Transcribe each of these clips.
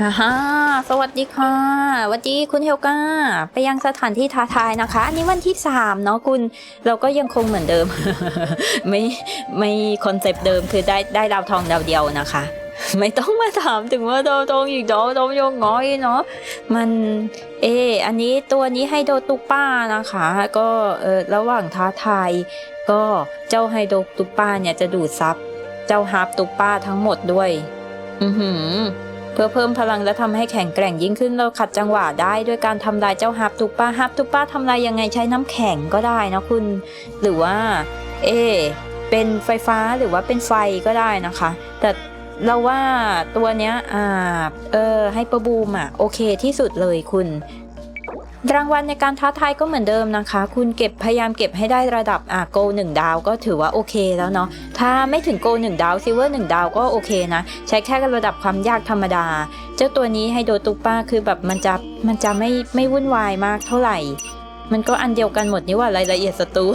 ฮ่าฮสวัสดีค่ะสวัสดีคุณเฮลกาไปยังสถานที่ท้าทายนะคะ อันนี้วันที่สามเนาะคุณ เราก็ยังคงเหมือนเดิม ไม่ไม่คอนเซปต์เดิมคือได้ได้ดาวทองดาวเดียวนะคะ ไม่ต้องมาถามถึงว่าโดาวทองอีกโดาวดาวยังง้อยเนาะ มัน เอออันนี้ตัวนี้ให้โดตุกป้านะคะ ก็เออระหว่างท้าทายก็เจ้าไฮโดตุกป้าเนี่ยจะดูดซับเจ้าฮาร์ปตุกป้าทั้งหมดด้วย อือหือ เพื่อเพิ่มพลังและทำให้แข็งแกร่งยิ่งขึ้นเราขัดจังหวะได้ด้วยการทำลายเจ้าฮับตุปป้าฮับตุปป้าทำลายยังไงใช้น้ำแข็งก็ได้นะคุณ หรือว่าเอเป็นไฟฟ้าหรือว่าเป็นไฟก็ได้นะคะ แต่เราว่าตัวเนี้ยอ่าเออให้ประบูมอะโอเคที่สุดเลยคุณ รางวัลในการท้าทายก็เหมือนเดิมนะคะ คุณเก็บพยายามเก็บให้ได้ระดับอะโกหนึ่งดาวก็ถือว่าโอเคแล้วเนาะถ้าไม่ถึงโกหนึ่งดาวซิเวอร์หนึ่งดาวก็โอเคนะ ใช้แค่ระดับความยากธรรมดา เจ้าตัวนี้ไฮโดตุป้าคือแบบมันจะมันจะไม่ไม่วุ่นวายมากเท่าไหร่ มันก็อันเดียวกันหมดนี่ว่ารายละเอียดศัตรู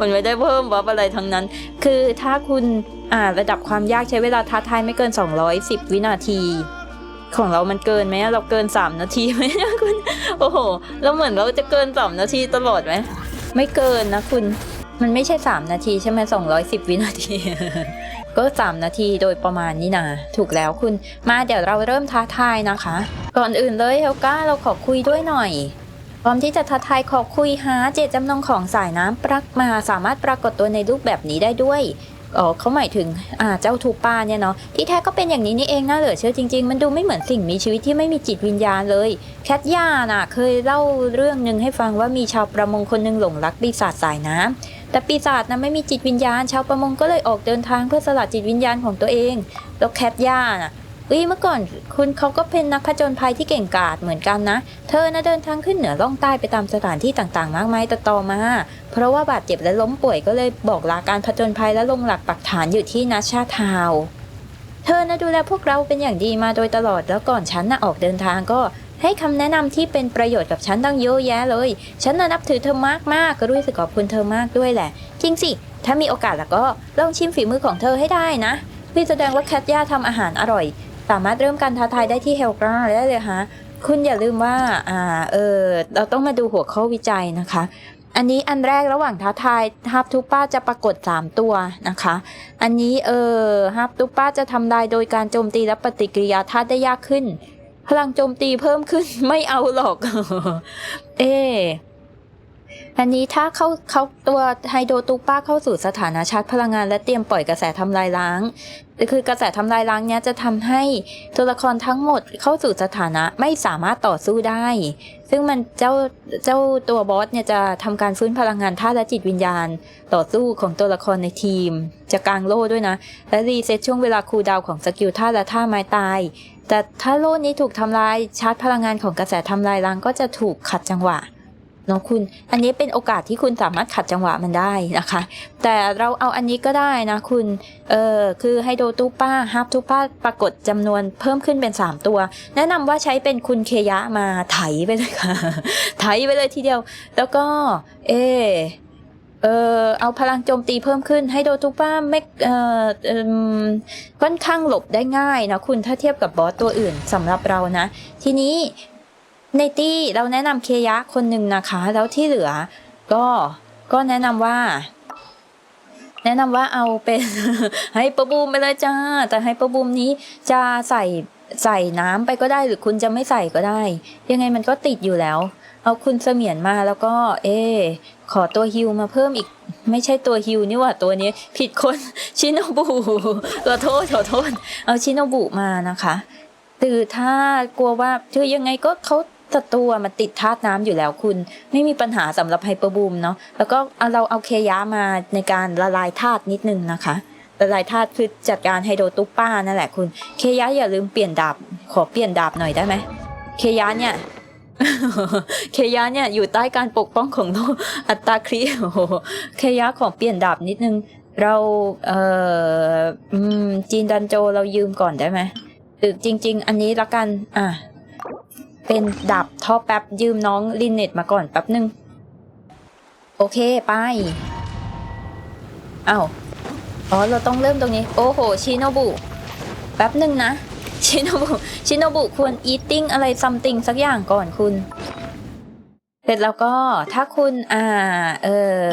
มันไม่ได้เพิ่มบัฟอะไรทั้งนั้น คือถ้าคุณอ่าระดับความยากใช้เวลาท้าทายไม่เกิน 210 วินาที ของเรามันเกินไหมเราเกิน 3 นาทีไหม โอ้โห แล้วเหมือนเราจะเกิน3นาทีตลอดไหม ไม่เกินนะคุณ มันไม่ใช่ 3 นาทีใช่ไหม210วินาที ก็ 3 นาทีโดยประมาณนี้นะ ถูกแล้วคุณ มาเดี๋ยวเราเริ่มท้าทายนะคะ ก่อนอื่นเลยเฮลก้าเราขอคุยด้วยหน่อยพร้อมที่จะท้าทายขอคุยหาเจตจำนงของสายน้ำปรักมาสามารถปรากฏตัวในรูปแบบนี้ได้ด้วย เขาหมายถึงเจ้าทูป้าเนี่ยเนาะที่แท้ก็เป็นอย่างนี้นี่เองน่าเหลือเชื่อจริง ๆ มันดูไม่เหมือนสิ่งมีชีวิตที่ไม่มีจิตวิญญาณเลย แคทย่าน่ะเคยเล่าเรื่องหนึ่งให้ฟังว่ามีชาวประมงคนหนึ่งหลงรักปีศาจสายน้ำแต่ปีศาจนะไม่มีจิตวิญญาณ ชาวประมงก็เลยออกเดินทางเพื่อสลัดจิตวิญญาณของตัวเอง แล้วแคทย่าน่ะ เอ้ยเมื่อก่อนคุณเขาก็เป็นนักผจญภัยที่เก่งกาจเหมือนกันนะ เธอนะเดินทางขึ้นเหนือล่องใต้ไปตามสถานที่ต่างๆ มากมายแต่ต่อมา เพราะว่าบาดเจ็บและล้มป่วยก็เลยบอกลาการผจญภัยและลงหลักปักฐานอยู่ที่นาชาทาวเธอนะดูแลพวกเราเป็นอย่างดีมาโดยตลอดแล้วก่อนฉันนะออกเดินทางก็ให้คำแนะนำที่เป็นประโยชน์กับฉันตั้งเยอะแยะเลย ฉันนะนับถือเธอมากๆก็รู้สึกขอบคุณเธอมากด้วยแหละ จริงสิ ถ้ามีโอกาสแล้วก็ลองชิมฝีมือของเธอให้ได้นะ พี่แสดงว่าแคทย่าทำอาหารอร่อย สามารถเริ่มการท้าทายได้ที่เฮลกราได้เลยฮะคุณอย่าลืมว่าอ่าเออเราต้องมาดูหัวข้อวิจัยนะคะ อันนี้อันแรกระหว่างท้าทายฮับทูป้าจะปรากฏ 3 ตัวนะคะ อันนี้เออฮับทูป้าจะทำลายโดยการโจมตีและปฏิกิริยาธาตุได้ยากขึ้น พลังโจมตีเพิ่มขึ้นไม่เอาหรอก เอ อันนี้ถ้าเข้าเขาตัวไฮโดรตูป้าเข้าสู่สถานะชาร์จพลังงานและเตรียมปล่อยกระแสทำลายล้าง คือกระแสทำลายล้างเนี้ยจะทำให้ตัวละครทั้งหมดเข้าสู่สถานะไม่สามารถต่อสู้ได้ ซึ่งมันเจ้าเจ้าตัวบอสเนี่ยจะทำการฟื้นพลังงานธาตุและจิตวิญญาณ ต่อสู้ของตัวละครในทีม จะกางโล่ด้วยนะ และรีเซ็ตช่วงเวลาคูลดาวของสกิลท่าและท่าไม้ตาย แต่ถ้าโล่นี้ถูกทำลายชาร์จพลังงานของกระแสทำลายล้างก็จะถูกขัดจังหวะ เนาะคุณ อันนี้เป็นโอกาสที่คุณสามารถขัดจังหวะมันได้นะคะ แต่เราเอาอันนี้ก็ได้นะคุณ เออคือไฮโดตูป้าฮับตูป้าปรากฏจำนวนเพิ่มขึ้นเป็น 3 ตัว แนะนำว่าใช้เป็นคุณเคยะมาไถไปเลยค่ะ ไถไปเลยทีเดียว แล้วก็ เออเออเอาพลังโจมตีเพิ่มขึ้นไฮโดรตูป้าไม่เออค่อนข้างหลบได้ง่ายนะคุณถ้าเทียบกับบอสตัวอื่นสำหรับเรานะ ทีนี้ ในตี้เราแนะนำเคยะคนหนึ่งนะคะ แล้วที่เหลือ ก็ก็แนะนำว่า แนะนำว่าเอาเป็นไฮเปอร์บูมไปเลยจ้า แต่ไฮเปอร์บูมนี้จะใส่ใส่น้ำไปก็ได้หรือคุณจะไม่ใส่ก็ได้ ยังไงมันก็ติดอยู่แล้ว เอาคุณเสมียนมาแล้วก็ เออขอตัวฮิวมาเพิ่มอีก ไม่ใช่ตัวฮิวนี่ว่าตัวนี้ผิดคนชิโนบุขอโทษขอโทษ เอาชิโนบุมานะคะตือถ้ากลัวว่าคือยังไงก็เขา ศัตรูอะมันติดธาตุน้ำอยู่แล้วคุณ ไม่มีปัญหาสำหรับไฮเปอร์บูมเนาะแล้วก็เราเอาเคยะมาในการละลายธาตุนิดนึงนะคะละลายธาตุคือจัดการไฮโดรตุปป้านั่นแหละคุณ เคยะอย่าลืมเปลี่ยนดาบขอเปลี่ยนดาบหน่อยได้ไหมเคยะเนี่ยเคยะเนี่ยอยู่ใต้การปกป้องของโลกอัตตาครีโอ้โหเคยะขอเปลี่ยนดาบนิดนึง เราเอ่อจีนดันโจเรายืมก่อนได้ไหมหรือจริง ๆ อันนี้ละกัน อะ เป็นดาบท่อแป๊บยืมน้องลินเน็ตมาก่อนแป๊บนึง โอเคไปอ้าวอ๋อเราต้องเริ่มตรงนี้ โอ้โห ชิโนบุ แป๊บนึงนะ ชิโนบุ ชิโนบุควร eating อะไร something สักอย่างก่อนคุณ เสร็จแล้วก็ถ้าคุณอ่า เออ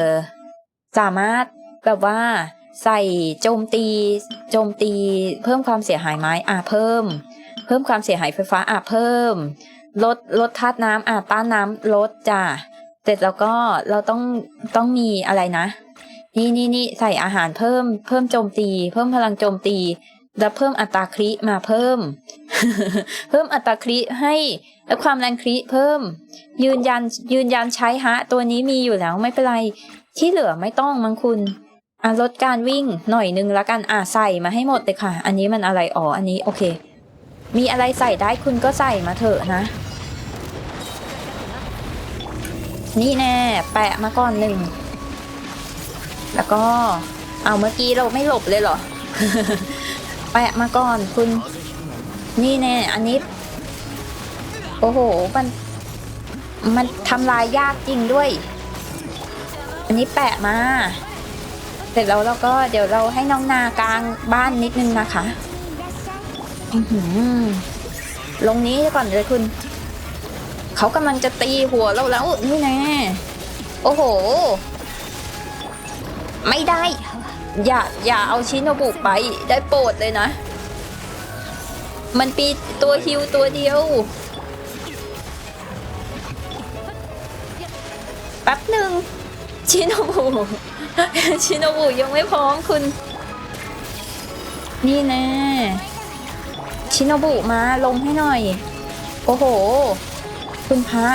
สามารถแบบว่าใส่โจมตี โจมตี เพิ่มความเสียหายไหมอ่าเพิ่ม เพิ่มความเสียหายไฟฟ้าอ่าเพิ่ม ลดลดธาตุน้ำอ่าต้านน้ำลดจ้ะเสร็จแล้วก็เราต้องต้องมีอะไรนะ นี่นี่นี่ใส่อาหารเพิ่ม เพิ่มโจมตี เพิ่มพลังโจมตี แล้วเพิ่มอัตราคริมาเพิ่ม เพิ่มอัตราคริให้และความแรงคริเพิ่ม ยืนยันยืนยันใช้ฮะ ตัวนี้มีอยู่แล้วไม่เป็นไร ที่เหลือไม่ต้องมังคุณอะลดการวิ่งหน่อยนึงแล้วกันอะใส่มาให้หมดเลยค่ะ อันนี้มันอะไรอ๋ออันนี้โอเค มีอะไรใส่ได้คุณก็ใส่มาเถอะนะ นี่แน่ แปะมาก่อนหนึ่ง แล้วก็ เอาเมื่อกี้เราไม่หลบเลยเหรอ แปะมาก่อนคุณ นี่แน่ อันนี้ โอ้โห มัน มันทำลายยากจริงด้วย อันนี้แปะมา เสร็จแล้วเราก็เดี๋ยวเราให้น้องนากลางบ้านนิดนึงนะคะ ลงนี้ก่อนเลยคุณ เขากำลังจะตีหัวเราแล้วนี่แน่โอ้โห ไม่ได้ อย่าอย่าเอาชิโนบุไปได้โปรดเลยนะ มันปีตัวฮิวตัวเดียวแป๊บหนึ่งชิโนบุชิโนบุยังไม่พร้อมคุณ นี่แน่ ชินบุมาลงให้หน่อย โอ้โห คุณพระ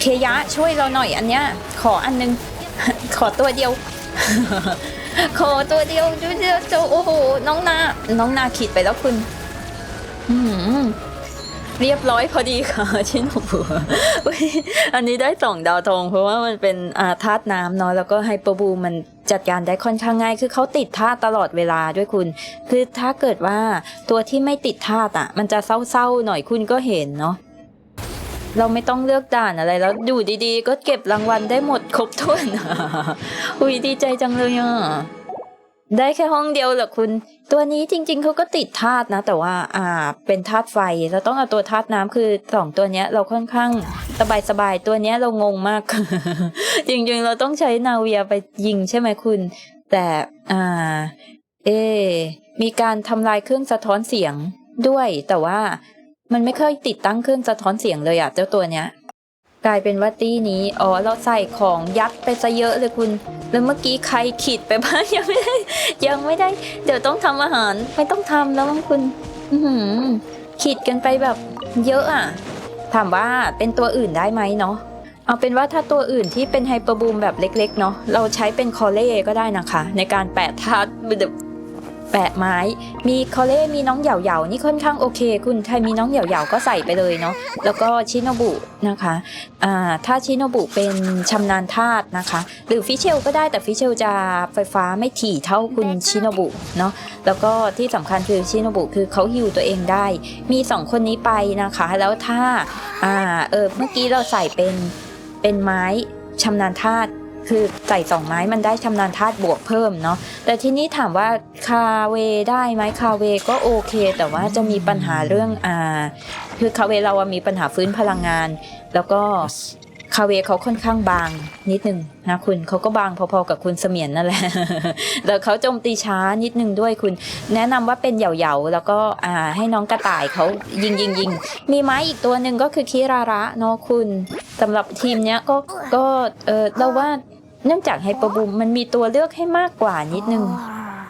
เคยะช่วยเราหน่อยอันเนี้ย ขออันนึง ขอตัวเดียว ขอตัวเดียวดียวเดียวเจ้าโอ้โห น้องนา น้องนาขีดไปแล้วคุณอืมเรียบร้อยพอดีค่ะชินบุอุ๊ยอันนี้ได้สองดาวทองเพราะว่ามันเป็นอาธาตุน้ำเนาะแล้วก็ไฮเปอร์บูมมัน จัดการได้ค่อนข้างง่าย คือเขาติดธาตุตลอดเวลาด้วยคุณ คือถ้าเกิดว่าตัวที่ไม่ติดธาตุอะ มันจะเศร้าๆหน่อยคุณก็เห็นเนาะเราไม่ต้องเลือกด่านอะไรแล้วอยู่ดีๆ ก็เก็บรางวัลได้หมดครบถ้วนอุ้ยดีใจจังเลยอะได้แค่ห้องเดียวเหรอคุณ ตัวนี้จริงๆเขาก็ติดธาตุนะ แต่ว่าอ่าเป็นธาตุไฟเราต้องเอาตัวธาตุน้ำคือสองตัวเนี้ยเราค่อนข้าง สบายๆ ตัวเนี้ยเรางงมาก จริงๆ เราต้องใช้นาเวียไปยิงใช่ไหมคุณ แต่อ่า เอ มีการทำลายเครื่องสะท้อนเสียงด้วย แต่ว่ามันไม่ค่อยติดตั้งเครื่องสะท้อนเสียงเลยอะเจ้าตัวเนี้ยกลายเป็นว่าตี้นี้ อ๋อ เราใส่ของยัดไปซะเยอะเลยคุณ แล้วเมื่อกี้ใครขีดไปบ้างยังไม่ได้ ยังไม่ได้ เดี๋ยวต้องทำอาหาร ไม่ต้องทำแล้วมั้งคุณ อืขีดกันไปแบบเยอะอะ ถามว่าเป็นตัวอื่นได้ไหมเนาะเอาเป็นว่าถ้าตัวอื่นที่เป็นไฮเปอร์บูมแบบเล็ก ๆ เนาะเราใช้เป็นคอเล่ก็ได้นะคะ ในการแปะธาตุ แปะไม้ มีคอเล่มีน้องเหย่าๆนี่ค่อนข้างโอเค คุณใครมีน้องเหย่าๆก็ใส่ไปเลยเนาะแล้วก็ชิโนบุนะคะอ่าถ้าชิโนบุเป็นชำนาญธาตุนะคะ หรือฟิเชลก็ได้แต่ฟิเชลจะไฟฟ้าไม่ถี่เท่าคุณชิโนบุเนาะแล้วก็ที่สำคัญคือชิโนบุคือเขาฮิวตัวเองได้ มีสองคนนี้ไปนะคะ แล้วถ้าอ่าเออเมื่อกี้เราใส่เป็นเป็นไม้ชำนาญธาตุ คือใส่สองไม้มันได้ชำนาญธาตุบวกเพิ่มเนาะแต่ทีนี้ถามว่าคาเวได้ไหมคาเวก็โอเค แต่ว่าจะมีปัญหาเรื่องอ่าคือคาเวเรามีปัญหาฟื้นพลังงาน แล้วก็คาเวเขาค่อนข้างบางนิดนึงนะคุณเขาก็บางพอๆกับคุณเสมียนนั่นแหละแล้วเขาโจมตีช้านิดนึงด้วยคุณ แนะนำว่าเป็นเหยาๆแล้วก็อ่าให้น้องกระต่ายเขายิงยิงยิงมีไม้อีกตัวหนึ่งก็คือคิราระเนาะคุณสำหรับทีมเนี้ยก็ก็เออเราว่า เนื่องจากไฮเปอร์บูมมันมีตัวเลือกให้มากกว่านิดนึง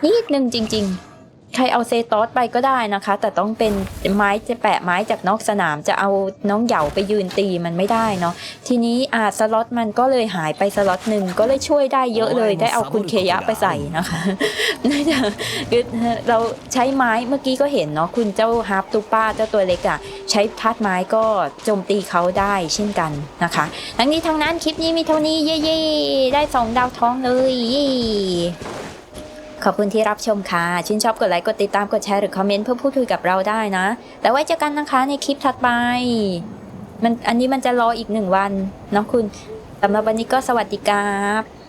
นิดนึงจริง ๆ ใครเอาเซตอสไปก็ได้นะคะ แต่ต้องเป็นไม้จะแปะไม้จากนอกสนามจะเอาน้องเหยาไปยืนตีมันไม่ได้เนาะทีนี้อาสล็อตมันก็เลยหายไปสล็อตหนึ่งก็เลยช่วยได้เยอะเลยได้เอาคุณเคยะไปใส่นะคะน่าจะคือเราใช้ไม้เมื่อกี้ก็เห็นเนาะคุณเจ้าฮาร์ปตูป้าเจ้าตัวเล็กอะใช้ทัดไม้ก็โจมตีเขาได้เช่นกันนะคะ ทั้งนี้ทั้งนั้นคลิปนี้มีเท่านี้เย่ๆได้สองดาวท้องเลยเย่ ขอบคุณที่รับชมค่ะ ชื่นชอบกดไลค์ กดติดตาม กดแชร์ หรือคอมเมนต์เพื่อพูดคุยกับเราได้นะ แล้วไว้เจอกันนะคะในคลิปถัดไป มันอันนี้มันจะรออีกหนึ่งวันเน้องคุณสำหรับวันนี้ก็สวัสดีครับ